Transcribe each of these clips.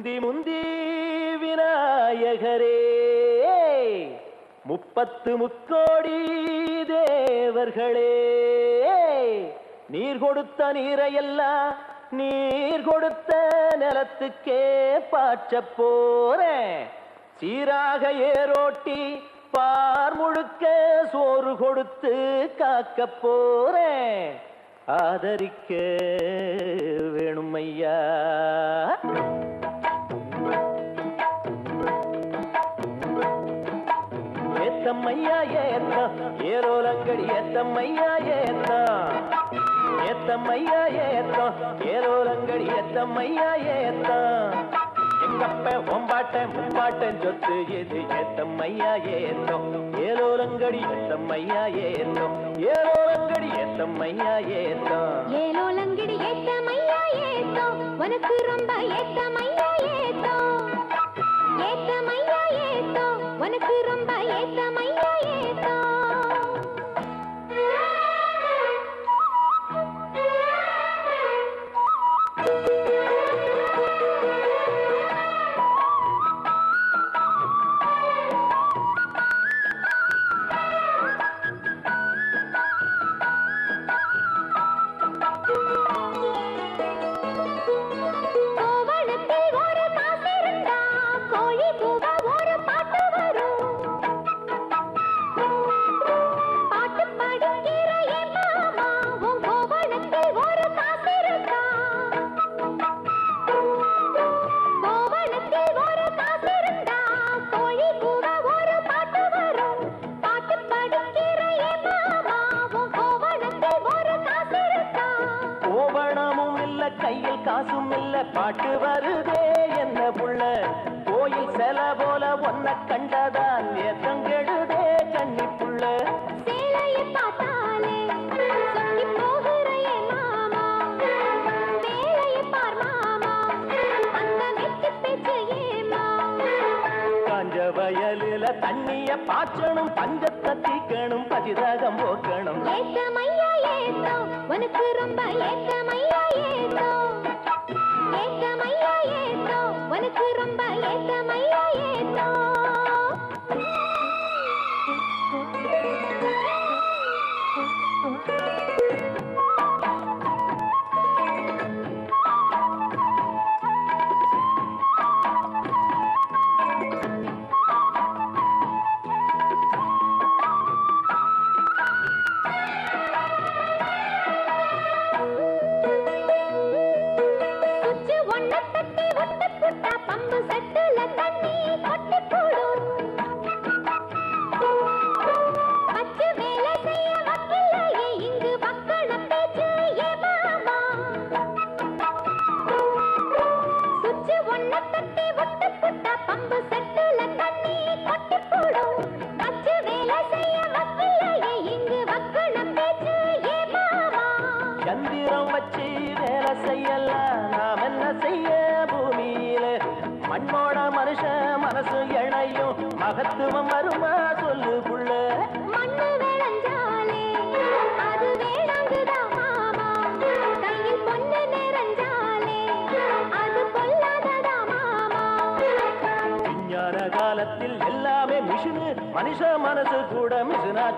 முந்தி முந்தி விநாயகரே. முப்பத்து முக்கோடி தேவர்களே. நீர் கொடுத்த நீரையெல்லாம் நீர் கொடுத்த நிலத்துக்கே பாய்ச்ச போறேன் சீராக ஏரோட்டி பார் முழுக்க சோறு கொடுத்து காக்க போறேன் ஆதரிக்க வேணும் ஐயா ஏத்தம்மையா ஏத்தா ஏரோலங்கடி ஏத்தம்மையா ஏத்தா ஏத்தம்மையா ஏத்தா ஏரோலங்கடி ஏத்தம்மையா ஏத்தா எங்கப்ப ஒம்பாட்டேன் முப்பாட்டன் சொத்து எது ஏத்தம்மையா ஏத்தம் ஏலோலங்கடி ஏத்தம்மையா ஏத்தம் ஏலோலங்கடி ஏத்தம்மையா ஏத்தம் ஏலோலங்கடி ஏத்தமையா ஏத்தோ உனக்கு ரொம்ப ஏத்தமையா ஏத்தோ ஏத்தமையா ஏத்தோ உனக்கு ரொம்ப ஏத்தமையா பாட்டு வருதே என்ன புள்ள? கோயில் செல போல ஒன்ன கண்டதால் ஏத்தம் கெடுதே கண்ணி புள்ள. வயலுல தண்ணிய பாய்ச்சணும் பஞ்சத்தை தீக்கணும் பதிரகம் போக்கணும். ஏத்தமையா ஏத்தோ உனக்கு ரொம்ப ஏத்தமையா உனக்கு ரொம்ப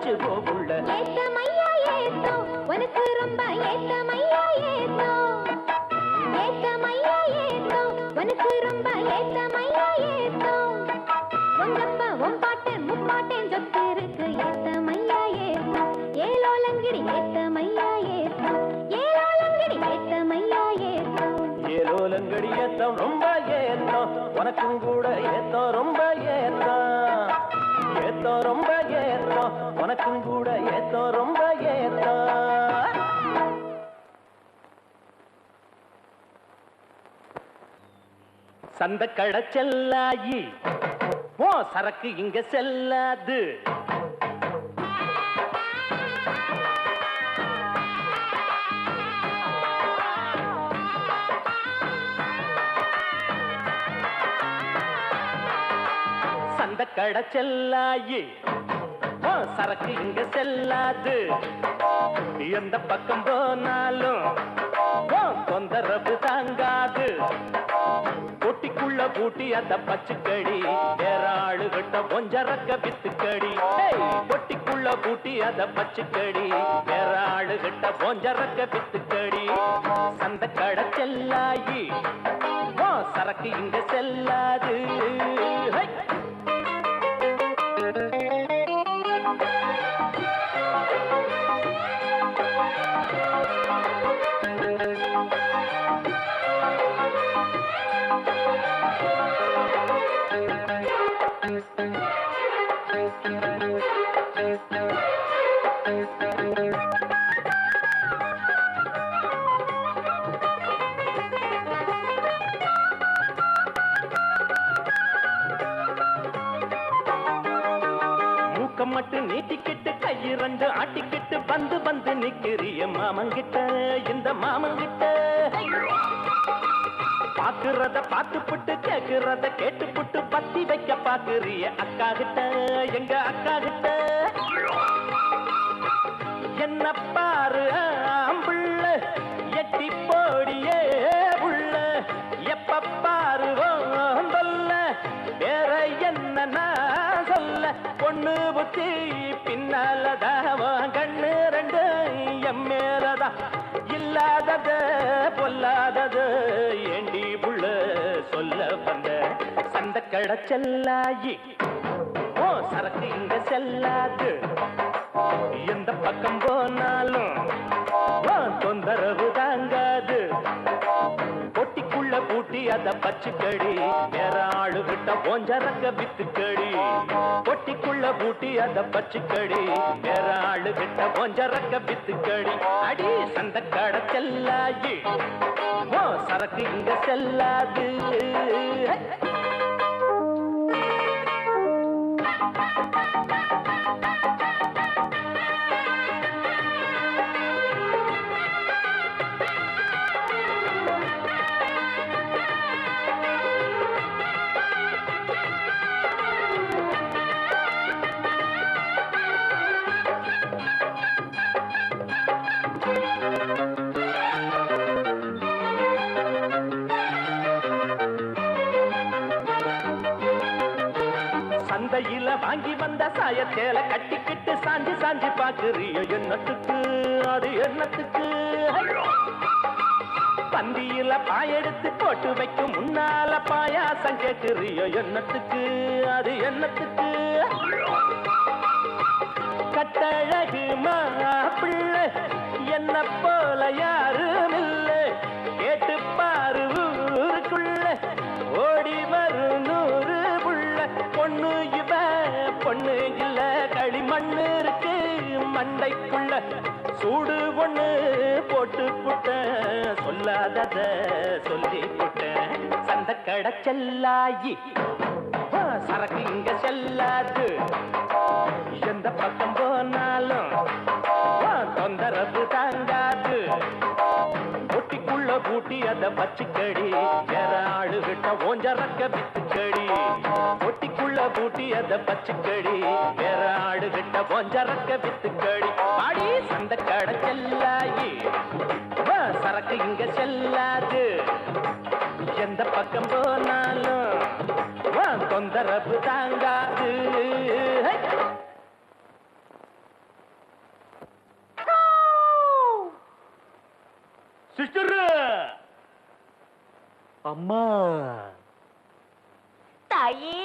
மிஷினாச்சு போகுள்ள ஏத்தமையா ஏத்தோ உனக்கு ரொம்ப ஏத்தமையா ஏத்தோ. ஏத்தமையா ஏத்தோ உனக்கு ரொம்ப ஏத்தமையா ஏத்தோ. உங்கப்பா உன் பாட்டன் முப்பாட்டன் சொத்து இருக்கு ஏத்தமையா ஏத்தோ. ஏலோலங்கிடி ஏத்தமையா ஏத்தோ ஏலோலங்கிடி ஏத்தமையா ஏத்தோ. ஏலோலங்கடி ஏத்தம் ரொம்ப ஏத்தம் உனக்கும் கூட ஏத்தம் ரொம்ப ஏத்தம். உனக்கும் கூட ஏத்தோ ரொம்ப ஏத்தோ. சந்த கடை செல்லாயி ஓ சரக்கு இங்க செல்லாது. சந்த கடை செல்லாயி சரக்கு இங்க செல்லாது. எந்த பக்கம் போனாலும் தொந்தரவு தாங்காது. பொட்டிக்குள்ள பூட்டி அந்த பச்சுக்கடி வேற கிட்ட கொஞ்சரக்க வித்துக்கடி. பொட்டிக்குள்ள பூட்டி அந்த பச்சுக்கடி வேற கிட்ட கொஞ்சரக்க வித்துக்கடி. சந்த கடை செல்லாயி சரக்கு இங்க செல்லாது. பக்கம் மட்டும் நீட்டிக்கிட்டு கையிரண்டு ஆட்டிக்கிட்டு வந்து வந்து நிக்கிறிய மாமங்கிட்ட இந்த மாமங்கிட்ட பாக்குறத பார்த்துப்புட்டு கேக்குறத கேட்டுப்புட்டு பத்தி வைக்க பாக்குறிய அக்கா கிட்ட எங்க அக்கா கிட்ட என்ன பாரு பொண்ணு புத்தி பின்னாலதான் கண்ணு ரெண்டு எம் மேலதான் இல்லாதது பொல்லாதது ஏண்டி புள்ள சொல்ல வந்த? சந்த கடச்சல்லாயி ஓ சரக்கு இங்க செல்லாது. எந்த பக்கம் போன அத பச்சுக்கடி. வேற ஆளு ஆளுகிட்ட ஓஞ்சரக்க வித்துக்கடி. பொட்டிக்குள்ள பூட்டி அத பச்சுக்கடி. வேற ஆளு ஆளுகிட்ட ஓஞ்சரக்க வித்துக்கடி. அடி சந்த கடை செல்லாயி. ஓ சரக்கு இங்க செல்லாது. Thank you. சந்தையில வாங்கி வந்த சாயத்தேல கட்டிக்கிட்டு சாஞ்சி சாஞ்சி பாக்குறிய எண்ணத்துக்கு அது எண்ணத்துக்கு பந்தியில பாயெடுத்து போட்டு வைக்கும் முன்னால பாயாசம் கேட்குறிய எண்ணத்துக்கு அது எண்ணத்துக்கு கட்டழகு மாப்பிள்ளை என்ன போல யாரு? மண்டைக்குள்ள சூடு ஒண்ணு போட்டு புட்ட சொல்லாதத சொல்லி புட்ட சந்த கட செல்லாயி சரக்கு இங்க செல்லாது. எந்த பக்கம் பூட்டி அத பச்சுக்கடி. வேற ஆளுகிட்ட ஓஞ்சரக்க வித்துக்கடி. பொட்டிக்குள்ள பூட்டி அத பச்சுக்கடி. வேற ஆளுகிட்ட ஓஞ்சரக்க வித்துக்கடி. பாடி சந்த கடை செல்லாயி. சரக்கு இங்க செல்லாது. எந்த பக்கம் போனாலும் தொந்தரவு தாங்காது. ஹை! சிஸ்டர் அம்மா. தாயே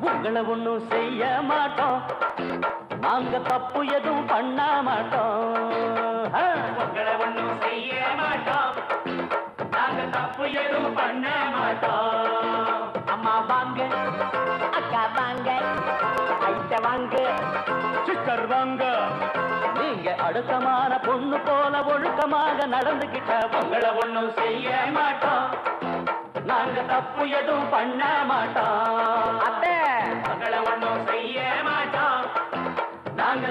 உங்களை ஒண்ணும் செய்ய மாட்டோம். நாங்க தப்பு எதுவும் பண்ண மாட்டோம். உங்களை ஒண்ணும் செய்ய மாட்டோம். நாங்க தப்பு எதுவும் பண்ண மாட்டோம். அம்மா வாங்க அக்கா வாங்க ஐட்ட வாங்க. சிஸ்டர் வாங்க. நீங்க அடுத்தமான பொண்ணு போல ஒழுக்கமாக நடந்துகிட்ட உங்களை ஒண்ணும் செய்ய மாட்டோம். நாங்க தப்பு எதுவும் பண்ண மாட்டோம். அத்தை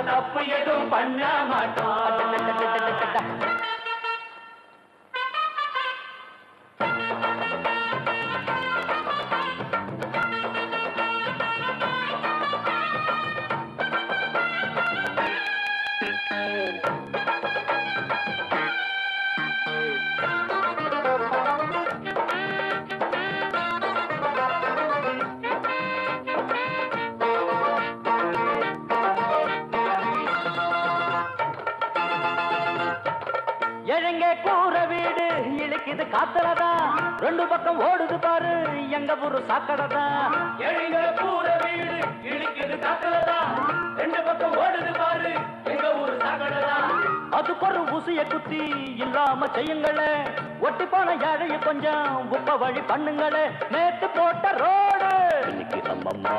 தப்பு எதுவும் பண்ண மாட்டோம். காத்துலதான் ரெண்டு பக்கம் ஓடுது பாரு எங்க ஊரு சாக்கடைதான் எழங்க கூற வீடு இழுக்குது காத்துலதான் ரெண்டு பக்கம் ஓடுது பாரு எங்க ஊரு சாக்கடைதான் அதுக்கு ஒரு ஊசிய குத்தி இல்லாம செய்யுங்களே. ஒட்டி போன ஏழைய கொஞ்சம் உப்ப வழி பண்ணுங்களே. நேத்து போட்ட ரோடு. இன்னைக்கு அம்மம்மா.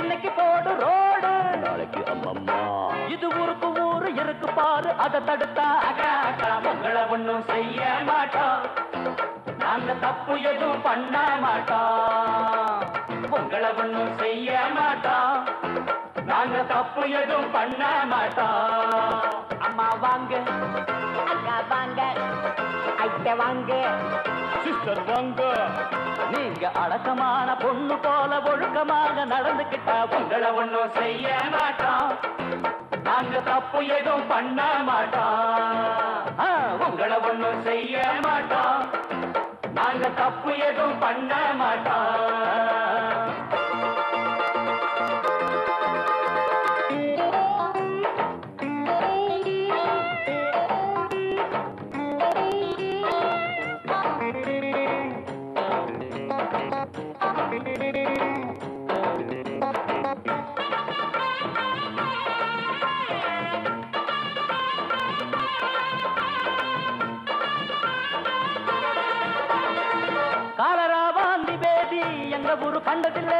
இன்னைக்கு போடு ரோடு. நாளைக்கு அம்மம்மா. இது ஊருக்கு ஊரு இருக்கு பாரு அதை தடுத்தா. அக்கா அக்கா உங்களை ஒண்ணும் செய்ய மாட்டோம். நாங்க தப்பு எதுவும் பண்ண மாட்டோம் உங்களை ஒண்ணும் செய்ய மாட்டோம் நாங்க தப்பு எதுவும் பண்ண மாட்டோம் அம்மா வாங்க. அக்கா வாங்க. ஐட்ட வாங்க. சிஸ்டர் வாங்க. நீங்க அடக்கமான பொண்ணு போல ஒழுக்கமாக நடந்துக்கிட்டா உங்களை ஒண்ணும் செய்ய மாட்டோம் நாங்க தப்பு எதுவும் பண்ண மாட்டோம் உங்களை ஒண்ணும் செய்ய மாட்டோம் நாங்க தப்பு எதுவும் பண்ண மாட்டோம் எங்க ஊரு கண்டதில்ல.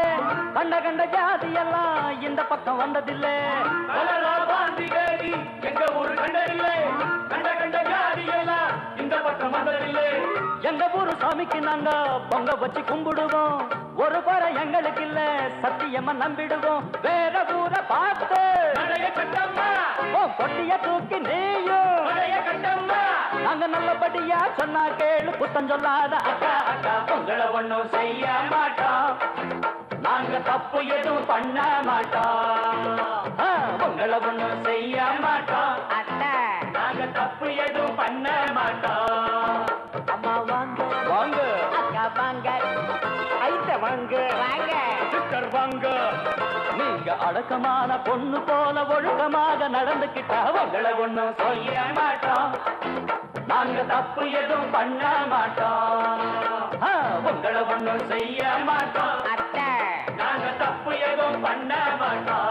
கண்ட கண்ட ஜாதி எல்லாம் இந்த பக்கம் வந்ததில்ல. எங்க ஊரு கண்டதில்ல. கண்ட கண்ட ஜாதி எல்லாம் இந்த பக்கம் வந்ததில்ல. எங்க ஊரு சாமிக்கு நாங்க பொங்க வச்சு கும்பிடுவோம்? ஒரு குறை எங்களுக்கு இல்ல சத்தியமா நம்பிடுவோம். வேற ஊரை பார்த்து. பொட்டிய தூக்கி நீயும். நாங்க நல்லபடியா சொன்னா கேளு குத்தம் சொல்லாத அக்கா. அக்கா உங்களை ஒண்ணும் செய்ய மாட்டோம். நாங்க தப்பு எதுவும் பண்ண மாட்டோம். உங்களை ஒண்ணும் செய்ய மாட்டோம். அத்தை. நாங்க தப்பு எதுவும் பண்ண மாட்டோம். அம்மா வாங்க. வாங்க. அக்கா வாங்க. ஐட்ட வாங்க. வாங்க. சிஸ்டர் வாங்க. நீங்க அடக்கமான பொண்ணு போல ஒழுக்கமாக நடந்துக்கிட்டா உங்களை ஒண்ணும் செய்ய மாட்டோம். நாங்க தப்பு எதுவும் பண்ண மாட்டோம். உங்களை ஒண்ணும் செய்ய மாட்டோம். நாங்க தப்பு எதுவும் பண்ண மாட்டோம்.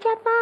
加班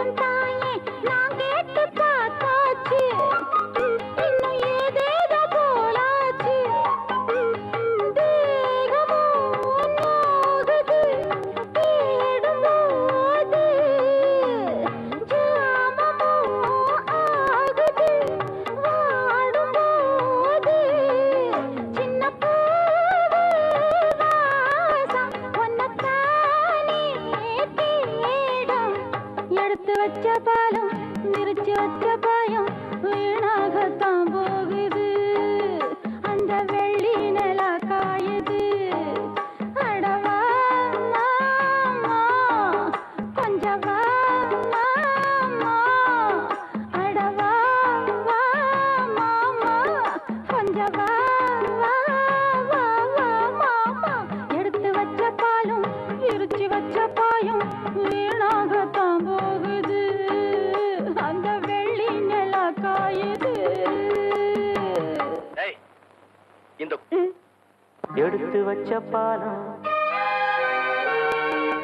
tentang வச்ச பாலம்.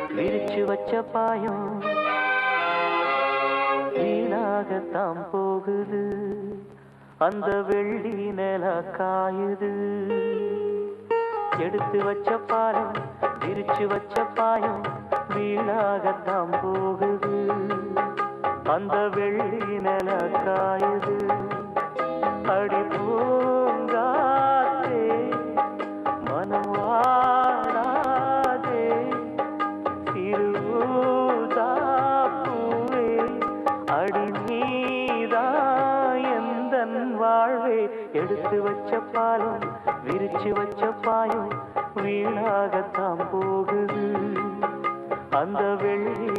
விரிச்சு வச்ச பாயம். வீணாகத்தான் போகுது. அந்த வெள்ளி நில காயுது. எடுத்து வச்ச பாலம் விரிச்சு வச்ச பாயம் வீணாகத்தான் போகுது. அந்த வெள்ளி நில காயுது. அடிப்பு காய்ச்சி வச்ச பாயம் வீணாகத்தான் போகுது. அந்த வெள்ளி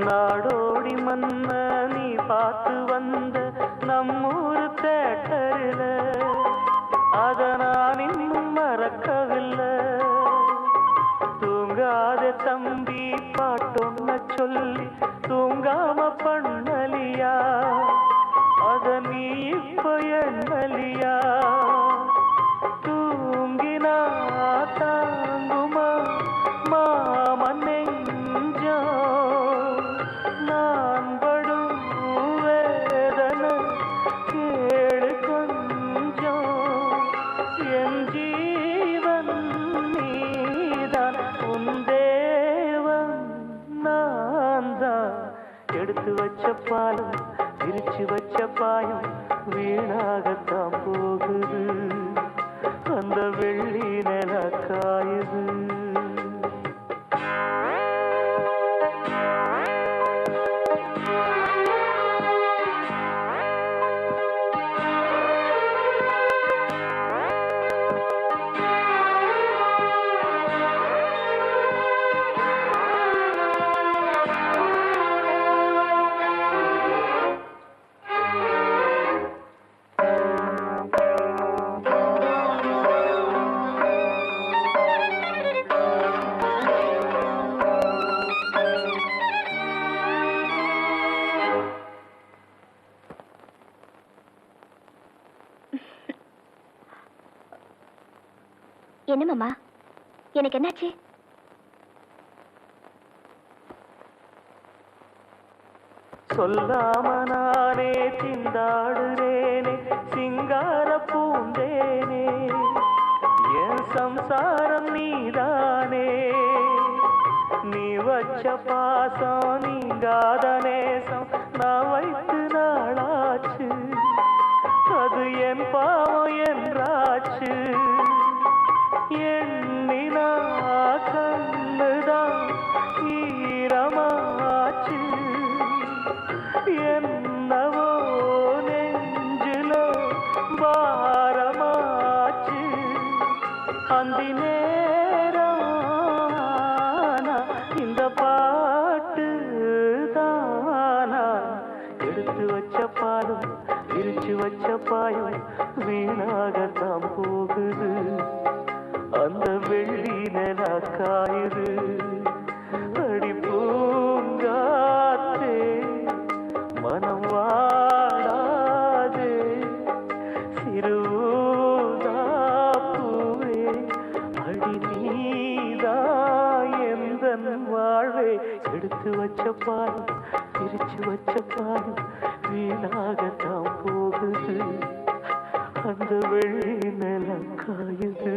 நாடோடி மன்ன நீ பார்த்து வந்த நம்மூர் தேட்டரில். அத நான் இன்னும் மறக்கவில்லை. தூங்காத தம்பி பாட்டொன்ன சொல்லி தூங்காம பண்ணலியா? அத நீ இப்ப எண்ணலியா? வச்ச பாலம் விரிச்சு வச்ச பாயம் வீணாகத்தான் போகுது. அந்த வெள்ளி நில காயுது என்ன மாமா? எனக்கு என்னாச்சு? சொல்லாம நானே திண்டாடுறேனே சிங்கார பூந்தேனே. என் சம்சாரம் நீதானே. நீ வச்ச பாசம் நீங்காதனே எண்ணினா கண்ணுதான் ஈரமாச்சு. என்னவோ நெஞ்சில பாரமாச்சு. அந்தி நேரம் இந்த பாட்டு தானா எடுத்து வச்ச பாலும் விரிச்சு வச்ச பாயும் வீணாகத்தான் போகுது. அந்த வெள்ளி நில அடி பூங்காத்தே மனம் வாடாதே. சிறுதாப்பூவே அடி நீதா எந்தன் வாழ்வே. எடுத்து வச்ச பாலும் பிரிச்சு வச்ச பாடம் வீணாக தான் போகுது. அந்த வெள்ளி நில காயுது